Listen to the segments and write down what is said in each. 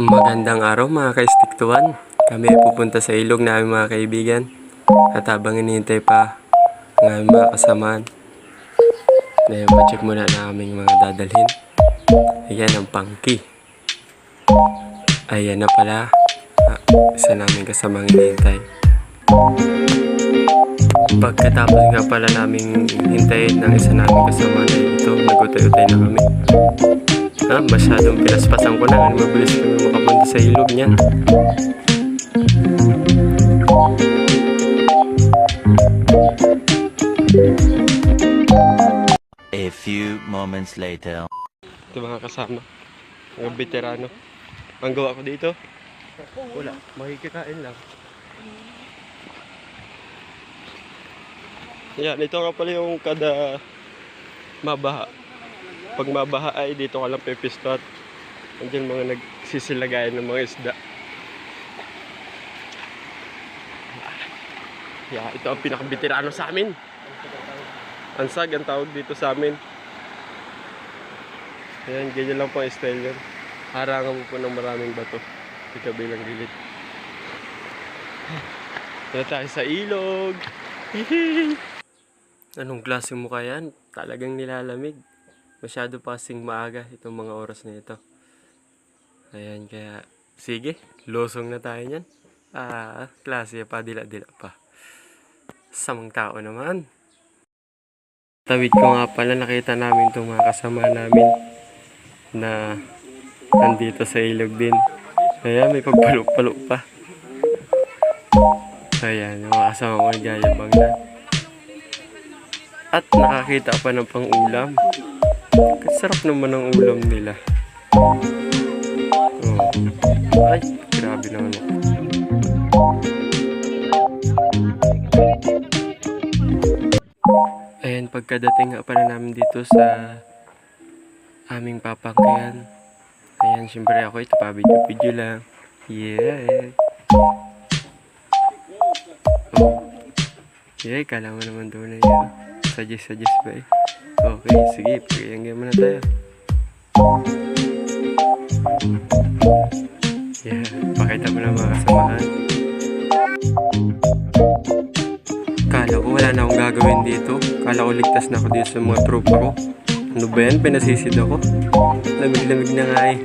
Magandang araw mga one. Kami ay pupunta sa ilog namin mga kaibigan. At habang hinihintay pa ang aming mga kasamaan, na check muna na aming mga dadalhin. Ayan ang pangki. Ayan na pala. Ah, isa namin kasamang hinihintay. Pagkatapos nga pala namin hintayin ng isa namin kasama na ito, nagutay-utay na kami. Ah, masyadong pinaspasan ko na. Ano mabilis kami makapunta sa ilog niyan. A few moments later. Ito mga kasama. Mga veterano. Ang gawa ko dito? Wala. Makikikain lang. Yan, ito nga pala yung kada mabaha. Pag mabaha ay dito ka lang pepistot. Andiyan mga nagsisilagayan ng mga isda. Yeah, ito ang pinaka-veterano sa amin. Ansag ang tawag dito sa amin. Ayan, ganyan lang po ang style yun. Harangan mo po ng maraming bato. Sa kabilang gilid. Dito tayo sa ilog. Anong klaseng mukha yan? Talagang nilalamig. Masyado pa kasing maaga itong mga oras na ito. Ayan, kaya sige, losong na tayo niyan. Ah, klase pa, dila-dila pa. Samang tao naman. Tawid ko nga pala, nakita namin itong mga kasama namin na nandito sa ilog din. Ayan, may pagpalok-palok pa. Ayan, yung mga kasama ko nagyayabang na. At nakakita pa ng pang-ulam. Sarap naman ang ulam nila. Oh. Ay, grabe naman ako. Ayan, pagkadating nga pala namin dito sa aming papangkayan. Ayan, syempre ako ito pa video-video lang. Yeah. Oh. Yeah, kala mo naman doon na yun. Suggest, suggest ba eh? Okay, sige, pagkayang mo na tayo. Yeah, pakita mo na mga kasamahan. Kala ko wala na akong gagawin dito. Kala ko ligtas na ako dito sa mga tropa ko. Ano ba yan? Pinasisid ako. Lamig-lamig na nga eh.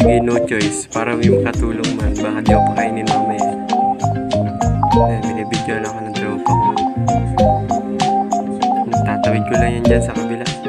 Sige, no choice. Para may makatulong man. Baka di ako pakainin mamaya. Eh, binibidyo na ako ng dyan sa kabila.